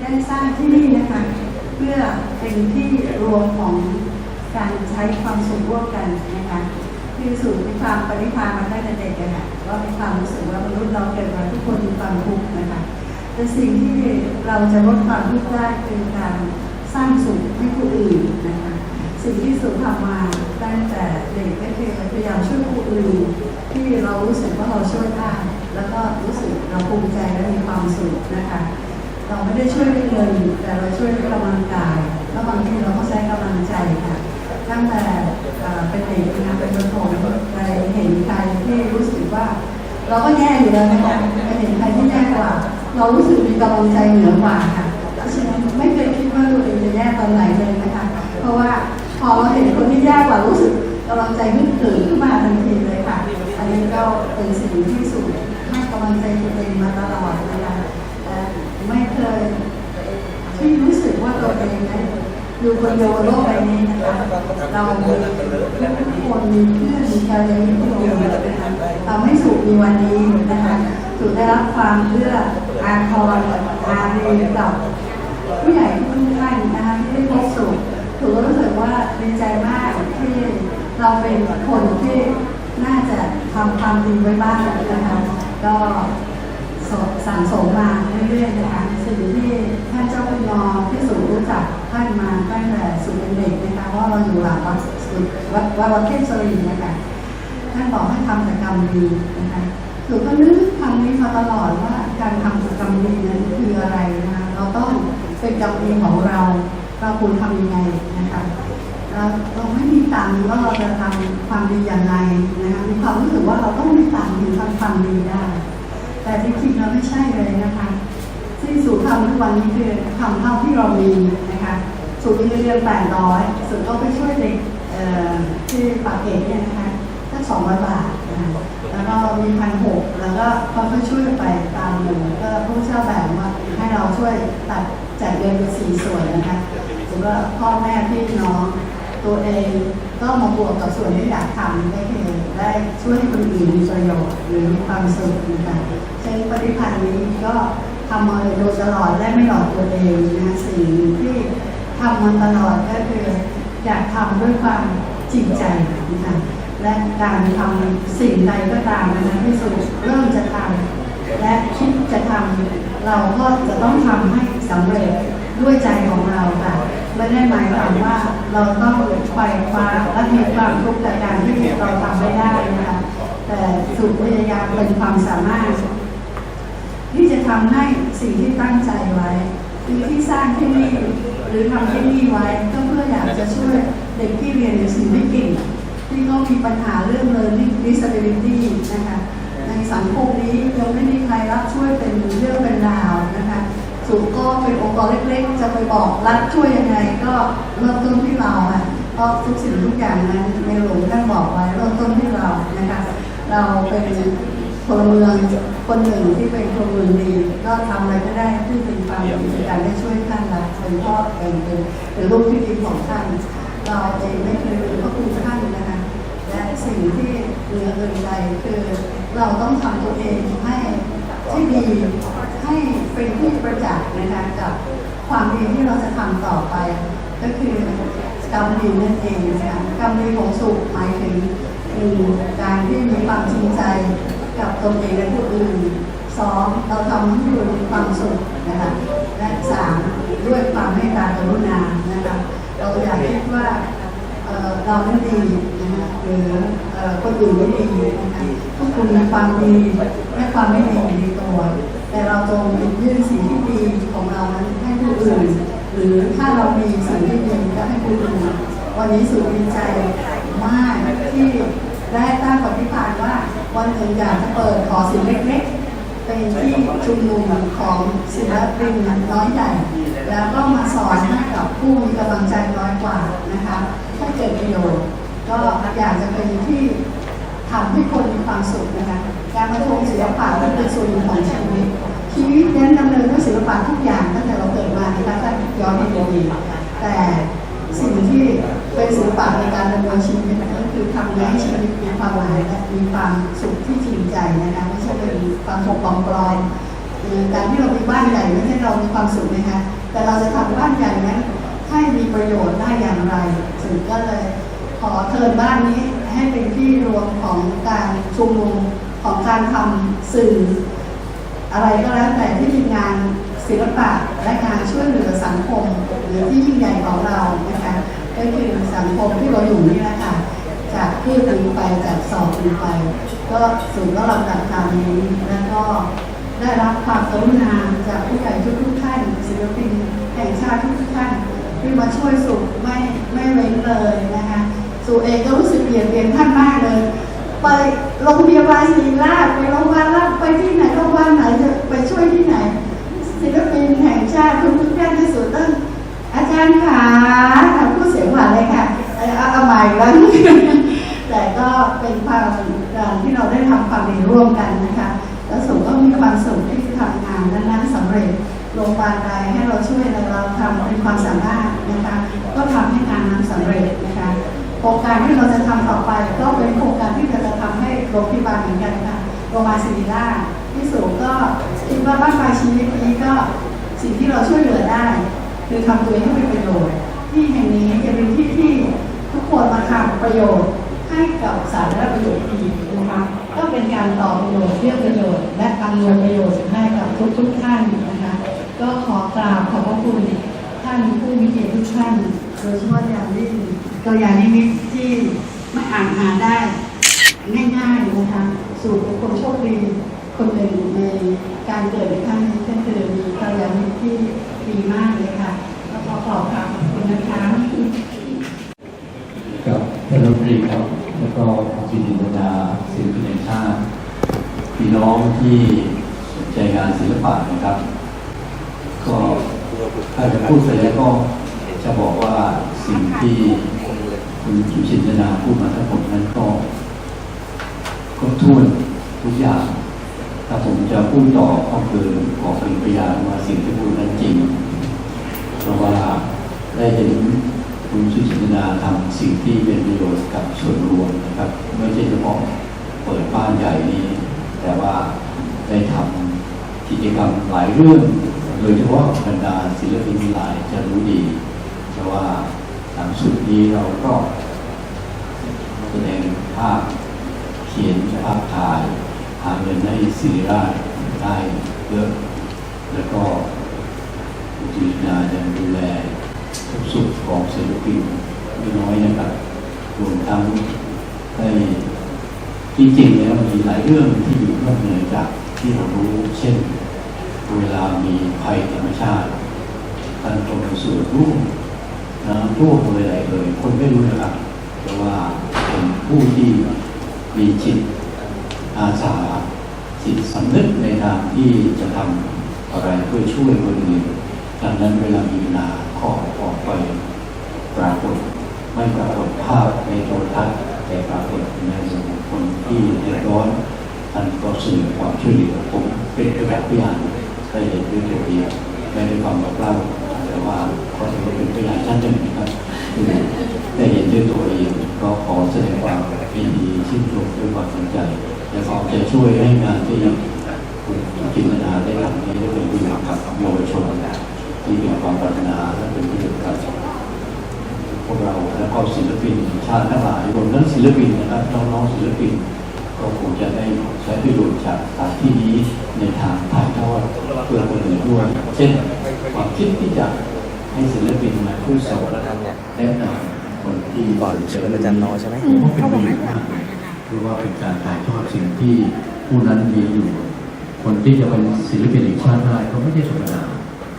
ได้สร้างที่นี่นะคะเพื่อเป็นที่รวมของการใช้ความสุขร่วมกันนะคะคือสู่มีความปริพานมาได้แต่เด็กเลยค่ะว่ามีความรู้สึกว่ามนุษย์เราเกิดมาทุกคนมีความทุกข์นะคะแต่สิ่งที่เราจะลดความทุกข์ได้คือการสร้างสุขให้ผู้อื่นนะคะสิ่งที่สุทำมาตั้งแต่เด็กก็คือพยายามช่วยผู้อื่นที่เรารู้สึกว่าเราช่วยได้แล้วก็รู้สึกเราภูมิใจและมีความสุขนะคะ เราไม่ได้ช่วยด้วยเงินแต่เราช่วยด้วยกำลังกายแล้วบางทีเราก็ใช้กำลังใจค่ะตั้งแต่เป็นเด็กนะเป็นประถมไปเห็นใครที่รู้สึกว่า เราก็แย่อยู่แล้วนะคะไปเห็นใครที่แย่กว่า เรารู้สึกมีกำลังใจเหนือกว่าค่ะเพราะฉะนั้นไม่เคยคิดว่าตัวเองจะแย่ตอนไหนเลยนะคะเพราะว่าพอเราเห็นคนที่แย่กว่ารู้สึกกำลังใจขึ้นเกิดขึ้นมาทันทีเลยค่ะอันนี้ก็เป็นสิ่งที่สุดให้กำลังใจตัวเองมาตลอดนะคะแต่ไม่เคย ที่รู้สึกว่าตัวเองนั้นอยู่คนเดียวโลกใบนี้นะคะเรามีทุกคนมีเพื่อนมีกัลยาณมิตรที่ดีนะคะทำให้สุขมีวันนี้นะคะสุขได้รับความเอื้ออาทรอารีกับผู้ใหญ่ทุกท่านนะคะที่ได้พบสุขถือรู้สึกว่าดีใจมากที่เราเป็นคนที่น่าจะทำความดีไว้บ้างนะคะก็ สสั่งสมมาเรื่อยๆนะคะสิ่งที่ท่านเจ้าคุณนอที่สูงรู้จักท่านมาตั้งแต่สุดเป็นเด็กนะคะว่าเราอยู่หลังวัดสุดวัดวัดวัดเทพสรีนะคะท่านบอกให้ทำแต่กรรมดีนะคะถือก็นึกคำนี้มาตลอดว่าการทำแต่กรรมดีนั้นคืออะไรนะคะเราต้องเป็นกรรมดีของเราเราควรทำยังไงนะคะเราเราไม่มีตังค์ว่าเราจะทำความดีอย่างไรนะคะมีความรู้สึกว่าเราต้องมีตังค์ถึงทำความดีได้ แต่จริงๆเราไม่ใช่เลยนะคะที่สูตรทำทุกวันนี้คือทำเท่าที่เรามีนะคะสูตรมีเงินเดือนแปดร้อยสูตรก็ไปช่วยเด็กเอ่อที่ปากเกร็ดเนี่ยนะคะถ้าสองร้อยบาทนะคะแล้วก็มีพันหกแล้วก็เขาก็ช่วยไปตามหนึ่งก็ผู้เช่าแบบว่าให้เราช่วยตัดแจกเงินเป็นสี่ส่วนนะคะหรือว่าพ่อแม่พี่น้อง ตัวเองก็มาบวกกับส่วนที่อยากทำได้คือได้ช่วยให้คนอื่นมีประโยชน์หรือมีความสุขนะคะเช่นปฏิพันธ์นี้ก็ทำมาโดยตลอดและไม่หลอกตัวเองนะสิ่งที่ทำมาตลอดก็คืออยากทำด้วยความจริงใจนะคะและการทำสิ่งใดก็ตามนะคะที่สุดเริ่มจะทำและคิดจะทำเราก็จะต้องทำให้สำเร็จด้วยใจของเราค่ะ ไม่ได้หมายความว่าเราต้องไขว่คว้าและมีความทุกข์จากการที่เราทำไม่ได้นะคะแต่สุดพยายามเป็นความสามารถ ที่จะทำให้สิ่งที่ตั้งใจไว้คือที่สร้างที่นี่หรือทำที่นี่ไว้ก็เพื่ออยากจะช่วยเด็กที่เรียนในสิ่งไม่เก่งที่เขามีปัญหาเรื่อง learning disability นะคะในสังคมนี้ยังไม่มีใครรับช่วย รเล็กๆ จะไปบอกรัฐช่วยยังไงก็เริ่มต้นที่เราอะเพราะทุกสิ่งทุกอย่างนั้นในหลวงท่านบอกไว้เริ่มต้นที่เรานะคะเราเป็นพลเมืองคนหนึ่งที่เป็นพลเมืองดี ก็ทำอะไรก็ได้ที่เป็นความดีในการได้ช่วยท่านละเป็นพ่อเป็นเป็นลูกที่ดีของท่านเราเองไม่เคยลืมพระคุณท่านนะคะและสิ่งที่เหลือเกินใดคือเราต้องทำตัวเองให้ที่ดี ให้เป็นที่ประจักษ์นะคะกับความดีที่เราจะทำต่อไป ก็คือกรรมดีนั่นเองนะคะกรรมดีของสุขหมายถึงหนึ่งการที่มีความจริงใจกับตนเองและผู้อื่นสองเราทำให้ผู้อื่นมีความสุขนะคะและสามด้วยความเมตตากรุณานะคะเราอยากคิดว่าเราไม่ดีนะคะหรือคนอื่นไม่ดีนะคะทุกคนมีความดีและความไม่ดีในตัว แต่เราจงยื่นสิ่งที่ดีของเรานั้นให้ผู้อื่น หรือถ้าเรามีสิ่งที่ดีก็ให้ผู้อื่นวันนี้สุดดีใจมากที่ได้ตั้งปฏิภาณว่าวันหนึ่งอยากจะเปิดขอสิ่งเล็กๆ เป็นที่ชุมนุมของศิลปินน้อยใหญ่ แล้วก็มาสอนให้กับผู้มีกำลังใจน้อยกว่านะคะให้เกิดประโยชน์ก็อยากจะเป็นที่ทำให้คนมีความสุขนะคะการมาชมศิลปะที่เป็นส่วนหนึ่งของชีวิต ชีวิตนั้นดำเนินด้วยศิลปะทุกอย่างตั้งแต่เราเกิดมานะคะถ้าย้อนไปดูดีแต่สิ่งที่เป็นศิลปะในการดำเนินชีวิตก็คือทำให้ชีวิตมีความหมายและมีความสุขที่จริงใจนะคะไม่ใช่เป็นความสุขปลอมๆในอการที่เรามีบ้านใหญ่ไม่ใช่เรามีความสุขนะคะแต่เราจะทำบ้านใหญ่นั้นให้มีประโยชน์ได้อย่างไรถึงก็เลยขอเทินบ้านนี้ให้เป็นที่รวมของการชุมนุมของการทำสื่อ อะไรก็แล้วแต่ที่เป็นงานศิลปะและงานช่วยเหลือสังคม หรือที่ยิ่งใหญ่ของเรานะคะก็คือสังคมที่เราอยู่นี่แหละค่ะจากพืชปีไปจากสอบปีไป ก็สู่ก็ลำดับตามนี้แล้วก็ได้รับความกรุณาจากผู้ใหญ่ทุกๆท่านศิลปินแห่งชาติทุกๆท่านที่มาช่วยสุขไม่ไม่เว้นเลยนะคะสู่เองก็รู้สึกเบียดเบียนท่านมากเลย ไปโรงพยาบาลศิริราชไปโรงพยาบาลราชไปที่ไหนโรงพยาบาลไหนจะไปช่วยที่ไหนศิลปินแห่งชาติทุกๆท่านที่สุดต้องอาจารย์ขาพูดเสียงหวานเลยค่ะเอาเอใหม่แล้วแต่ก็เป็นความการที่เราได้ทำความดีร่วมกันนะคะแล้วสุขก็มีความสุขที่ทำงานนั้นๆสำเร็จโรงพยาบาลใดให้เราช่วยอะไรเราทำเป็นความสามารถนะคะก็ทำให้งานนั้นสำเร็จ โครงการที่เราจะทำต่อไปก็เป็นโครงการที่เราจะทำให้โรงพยาบาลเหมือนกันค่ะโรงพยาบาลศิริราชที่สูงก็คิดว่าบ้านปลายชีวิตนี้ก็สิ่งที่เราช่วยเหลือได้ คือทำตัวเองให้เป็นประโยชน์ที่แห่งนี้จะเป็นที่ที่ทุกคนมาทำประโยชน์ให้กับสาธารณประโยชน์อีกนะคะก็เป็นการต่อประโยชน์เพื่อประโยชน์ และอำนวยประโยชน์ให้กับทุกๆท่านนะคะก็ขอกราบขอบพระคุณท่านผู้มีเกียรติทุกท่านโดยเฉพาะอย่างยิ่ง ตัวอย่างนิมิตที่ไม่อ่านหาได้ ง่ายๆนะคะสู่บุคคลโชคดีคนหนึ่งในการเกิดในครั้งนี้ก็คือมีตัวอย่างนิมิตที่ดีมากเลยค่ะแล้วขอขอบคุณนะคะกับท่านรัฐมนตรีครับแล้วก็จินตนาศิลปินแห่งชาติพี่น้องที่สนใจงานศิลปะนะครับ ก็ถ้าจะพูดไปแล้วก็จะบอกว่าสิ่งที่ คุณจินตนาพูดมาทั้งหมดนั้นก็ครบถ้วนทุกอย่าง ถ้าผมจะพูดต่อก็คือขอเป็นพยานว่าสิ่งที่พูดนั้นจริง เพราะว่าได้เห็นคุณชุจินตนาทำสิ่งที่เป็นประโยชน์กับส่วนรวมนะครับ ไม่ใช่เฉพาะเปิดบ้านใหญ่นี้ แต่ว่าได้ทำกิจกรรมหลายเรื่อง โดยเฉพาะบรรดาศิลปินหลายจะรู้ดีเพราะว่า หลังสุดนี้เราก็แสดงภาพเขียนภาพถ่าย หาเงินให้ศิริราชได้เยอะ แล้วก็จิตนาจะดูแลทุกสุขของศิลปินไม่น้อยนะครับรวมทั้งได้จริงๆแล้วมีหลายเรื่องที่อยู่นอกเหนือจากที่เรารู้เช่น เวลามีภัยธรรมชาติท่านตรงส่วร่วม น้ำท่วมเลยอะไรเลยคนไม่รู้นะครับแต่ว่าเป็นผู้ที่มีจิตอาสาจิตสำนึกในทางที่จะทำอะไรเพื่อช่วยคนอื่นดังนั้นเวลามีนาขอออกไปปรากฏไม่ปรากฏภาพในโทรทัศน์แต่ปรากฏในสมุคนที่เดือดร้อนท่านก็สื่อความช่วยเหลือผมเป็นแบบอย่างได้เห็นด้วยตัวเองไม่ได้ความบอกเล่า แต่ว่าก็ถือว่าเป็นตัวอย่างชั้นหนึ่งนะครับคือได้เห็นด้วยตัวเองก็ขอแสดงความยินดีชื่นชมด้วยความสนใจ และขอจะช่วยให้งานที่คุณจินนาได้ทำนี้ได้เป็นประโยชน์กับเยาวชนที่มีความปรารถนาและเป็นประโยชน์กับพวกเราและก็ศิลปินชาติทั้งหลายรวมทั้งศิลปินนะครับน้องๆศิลปินก็คงจะได้ใช้ประโยชน์จากสถานที่นี้ในทางถ่ายทอดเพื่อคนอื่นด้วยเช่น ความคิดที่จะให้ศิลปินมาพูดสอนแนะนำคนที่ก่อนเชิญอาจารย์นอใช่ไหมผมว่าเป็นประโยชน์มากเลยเพราะว่าเป็นการถ่ายทอดสิ่งที่ผู้นั้นมีอยู่ คนที่จะเป็นศิลปินแห่งชาติได้ก็ไม่ใช่ธรรมดา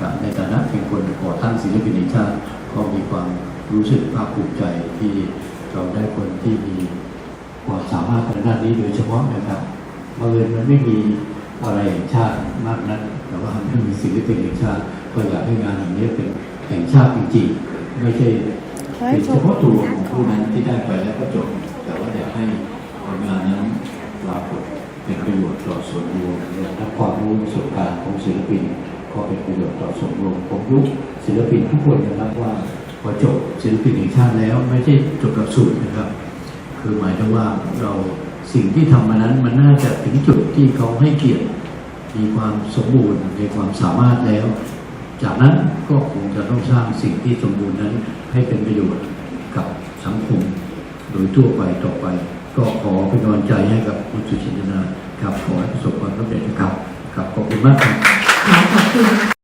ครับในฐานะเป็นคนก่อตั้งศิลปินแห่งชาติก็มีความรู้สึกภาคภูมิใจที่เราได้คนที่มีความสามารถทางด้านนี้โดยเฉพาะนะครับบังเอิญมันไม่มีอะไรแห่งชาติมากนักแต่ว่าไม่มีศิลปินแห่งชาติ ก็อยากให้งานอย่างนี้เป็นแห่งชาติจริงๆ ไม่ใช่เป็นเฉพาะตัวของผู้นั้นที่ได้ไปแล้วก็จบ แต่ว่าอยากให้ผลงานนั้นปรากฏเป็นประโยชน์ต่อส่วนรวมและความรู้ประสบการณ์ของศิลปิน ก็เป็นประโยชน์ต่อส่วนรวมผมยุคศิลปินทุกคนนะครับว่าพอจบศิลปินแห่งชาติแล้วไม่ใช่จบหลักสูตรนะครับ คือหมายถึงว่าเราสิ่งที่ทำมานั้นมันน่าจะถึงจุดที่เขาให้เกียรติมีความสมบูรณ์มีความสามารถแล้ว จากนั้นก็คงจะต้องสร้างสิ่งที่สมบูรณ์นั้น ให้เป็นประโยชน์กับสังคม โดยทั่วไปต่อไป ก็ขอเป็นกำลังใจให้กับคุณสุชินนาครับขอให้ประสบความสำเร็จนะครับครับขอบคุณมากครับคุณ